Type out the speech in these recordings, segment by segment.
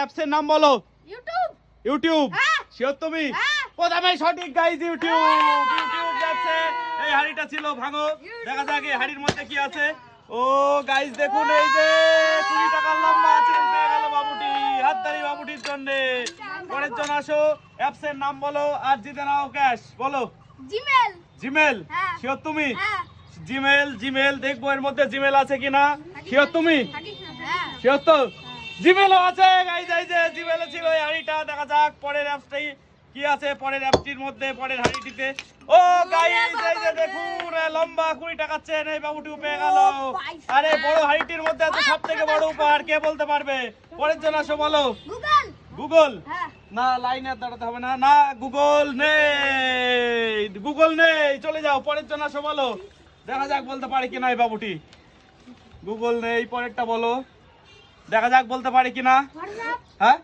অ্যাপসের নাম বলো। ইউটিউব। ইউটিউব। হ্যাঁ। শিওর তুমি হ্যাঁ। প্রথমে সঠিক গাইজ ইউটিউব। ইউটিউব যাচ্ছে। এই হাড়িটা ছিল ভাঙো। দেখা যাক এই হাড়ির মধ্যে কি আছে। ও গাইজ দেখুন এই যে কুড়ি টাকার লম্বা গেল বাবুটি হাততালি বাবুটির জন্য। পরের জন আসো। অ্যাপসের নাম বলো আর জিতে নাও ক্যাশ বলো। জিমেল। জিমেল? হ্যাঁ। শিওর তুমি হ্যাঁ। জিমেল জিমেল দেখব এর মধ্যে জিমেল আছে কিনা। শিওর তুমি হ্যাঁ। শিওর তো জিমেলও আছে গাইজ এই যে জিমেলে ছিল এই হাড়িটা দেখা যাক পরের অ্যাপসটাই কি আছে পরের অ্যাপটির মধ্যে পরের হাড়িটিতে। ও গাইজ এই যে দেখুন লম্বা কুড়ি টাকার চেন এই বাবুটি পেয়ে গেল। আরে বড় হাড়িটির মধ্যে আছে সব থেকে বড় উপহার কে বলতে পারবে? পরের জন আসো বলো। গুগল। গুগল? হ্যাঁ। না লাইনে দাঁড়াতে হবে না না গুগল নেই গুগল নেই চলে যাও পরের জন আসো বলো। দেখা যাক বলতে পারে কিনা এই বাবুটি। গুগল নেই পরেরটা বলো। দেখা যাক বলতে পারি কিনা। হ্যাঁ?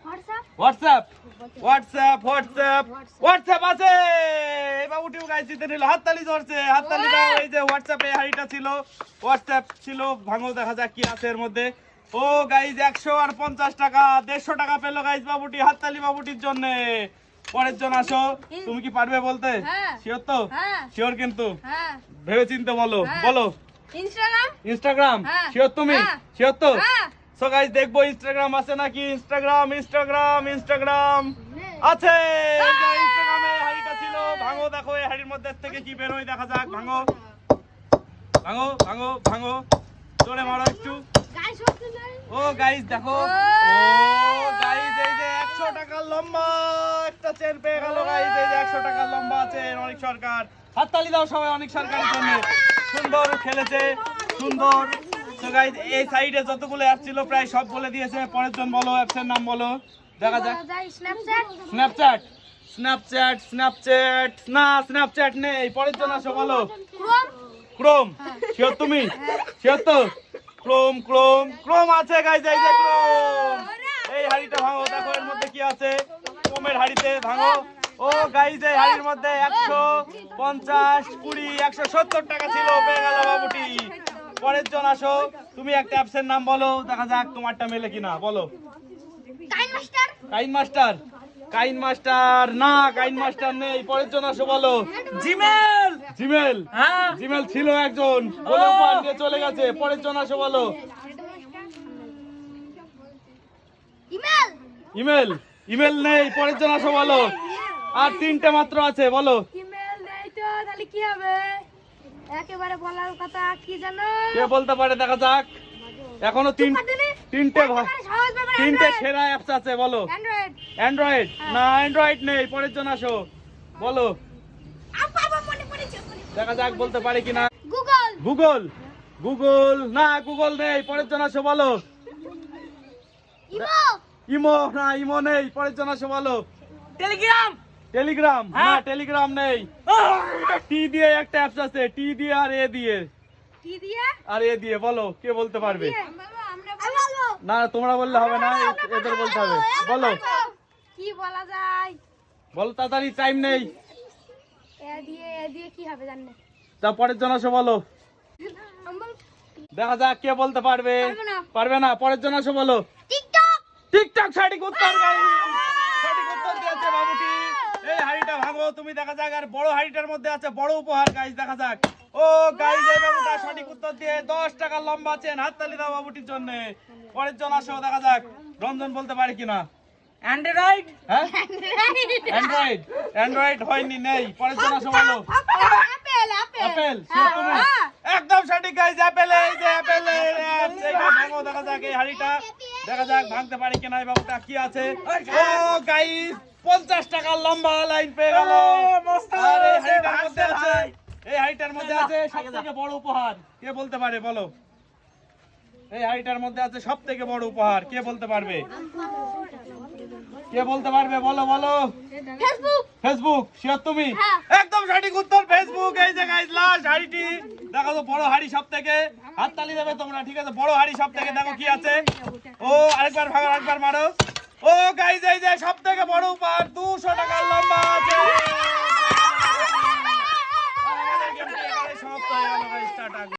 হোয়াটসঅ্যাপ? হোয়াটসঅ্যাপ হোয়াটসঅ্যাপ হোয়াটসঅ্যাপ আছে! জিতে নিল হাততালি ধরছে হাততালি দাও এই যে হোয়াটসঅ্যাপে হাড়িটা ছিল হোয়াটসঅ্যাপ ছিল ভাঙো দেখা যাক কি আছে এর মধ্যে। ও গাইজ একশো আর পঞ্চাশ টাকা দেড়শো টাকা পেল গাইজ বাবুটি হাততালি বাবুটির জন্য। পরের জন আসো তুমি কি পারবে বলতে? হ্যাঁ। শিওর তো? হ্যাঁ। শিওর কিন্তু? হ্যাঁ। ভেবে চিন্তে বলো হ্যাঁ। বলো। ইনস্টাগ্রাম ইনস্টাগ্রাম হ্যাঁ। শিওর তুমি? হ্যাঁ। শিওর তো? হ্যাঁ। সো গাইজ দেখব ইনস্টাগ্রাম আছে নাকি? ইনস্টাগ্রাম ইনস্টাগ্রাম ইনস্টাগ্রাম আছে। ইনস্টাগ্রামে হাড়িটা ছিল। ভাঙো দেখো এই হাড়ির মধ্যে থেকে কি বেরোয় দেখা যাক। ভাঙো। ভাঙো ভাঙো ভাঙো। জোরে মারো একটু। গাইস ও গাইজ দেখো। ও। গাইজ এই যে একশো টাকার লম্বা একটা চেন পেয়ে গেল গাইজ এই যে একশো টাকার লম্বা চেন অনেক সরকার। হাততালি দাও সবাই অনেক সরকারের জন্য। সুন্দর খেলেছে সুন্দর। তো গাইজ এই সাইডে যতগুলো অ্যাপ ছিল প্রায় সব বলে দিয়েছে। পরের জন বলো অ্যাপসের নাম বলো। দেখা যাক। স্ন্যাপচ্যাট স্ন্যাপচ্যাট স্ন্যাপচ্যাট না স্ন্যাপচ্যাট নেই। পরের জন আসো বলো। ক্রোম ক্রোম শিওর তুমি? শিওর তো? ক্রোম ক্রোম ক্রোম আছে গাইজ এই যে ক্রোম এই হাড়িটা ভাঙো দেখো এর মধ্যে কি আছে। ক্রোমের হাড়িতে ভাঙো। ও গাইজ এই হাড়ির মধ্যে একশো পঞ্চাশ কুড়ি একশো সত্তর টাকা ছিল। পেয়ে গেল বাবুটি। পরের জন আসো। তুমি একটা অ্যাপসের নাম বলো দেখা যাক তোমারটা মেলে কিনা বলো। কাইন মাস্টার। কাইন মাস্টার। না কাইন মাস্টার নেই। পরের জন আসো বলো। জিমেল! জিমেল। হ্যাঁ। জিমেল ছিল একজন। বলে চলে গেছে। পরের জন আসো বলো। ইমেল। ইমেল। ইমেল নেই। পরের জন আসো বলো। আর তিনটে মাত্র আছে বলো। ইমেল নেই তো তাহলে কি হবে? একেবারে বলার কথা কি জানো? কে বলতে পারে দেখা যাক। এখনও তিন তিনটে তিনটে সেরা অ্যাপস আছে বলো। অ্যান্ড্রয়েড অ্যান্ড্রয়েড না অ্যান্ড্রয়েড নেই পরের জন আসো। বলো। আমি পারব মনে পড়েছে দেখা যাক বলতে পারে কিনা। গুগল গুগল গুগল না গুগল নেই পরের জন আসো বলো। ইমো ইমো না ইমো নেই পরের জন আসো বলো। Telegram Telegram? না হ্যাঁ। টেলিগ্রাম নেই। টি দিয়ে একটা অ্যাপস আছে টি দিয়ে আর এ দিয়ে। কি দিয়ে? আর এ দিয়ে বলো কে বলতে পারবে? না তোমরা বললে হবে না এদের বলতে হবে। বলো। কি বলা যায়? বলো তাড়াতাড়ি টাইম নেই। এ দিয়ে এ দিয়ে কি হবে জানেন তা পরের জন আসো বলো। দেখা যাক কে বলতে পারবে। পারবে না। পারবে না পরের জন আসো বলো। টিকটক টিকটক সঠিক উত্তর গাইস সঠিক উত্তর দিয়েছে বাবুটি এই হাড়িটা তুমি দেখা যাক আর বড় হাড়িটার মধ্যে আছে বড় উপহার গাইস দেখা যাক। ও এই বাবুটা সঠিক উত্তর দিয়ে দশ টাকা লম্বা চেন হাততালি দাও বাবুটির জন্য। পরের জন আসো দেখা যাক রঞ্জন বলতে পারে কিনা। অ্যান্ড্রয়েড হ্যাঁ? অ্যান্ড্রয়েড অ্যান্ড্রয়েড হয়নি নেই। পরের জন আসো বলো। আপেল আপেল অ্যাপেল হ্যাঁ, হ্যাঁ। একদম সঠিক গাইস অ্যাপেল এই যে অ্যাপেল দেখা যাক এই হাড়িটা দেখা যাক ভাঙতে পারে কিনা এই বাবুটা কি আছে। ও গাইস পঞ্চাশ টাকার লম্বা লাইন পেয়ে গেল। এই হাড়িটার মধ্যে আছে ভাই। এই হাড়িটার মধ্যে আছে সব থেকে বড় উপহার। কে বলতে পারে বলো? এই হাড়িটার মধ্যে আছে সব থেকে বড় উপহার। কে বলতে পারবে? কে বলতে পারবে বলো বলো? ফেসবুক ফেসবুক শিওর তুমি? হ্যাঁ। একদম সঠিক উত্তর ফেসবুক এই যে গাইস লাস্ট হাড়িটি দেখো তো বড় হাড়ি সব থেকে হাততালি দেবে তোমরা ঠিক আছে? বড় হাড়ি সব থেকে দেখো কি আছে। ও আরেকবার ভাগো আরেকবার মারো। ও গাইজ এই যে সব থেকে বড় উপহার দুশো টাকার লম্বা আছে। সমাপ্ত হয়ে গেল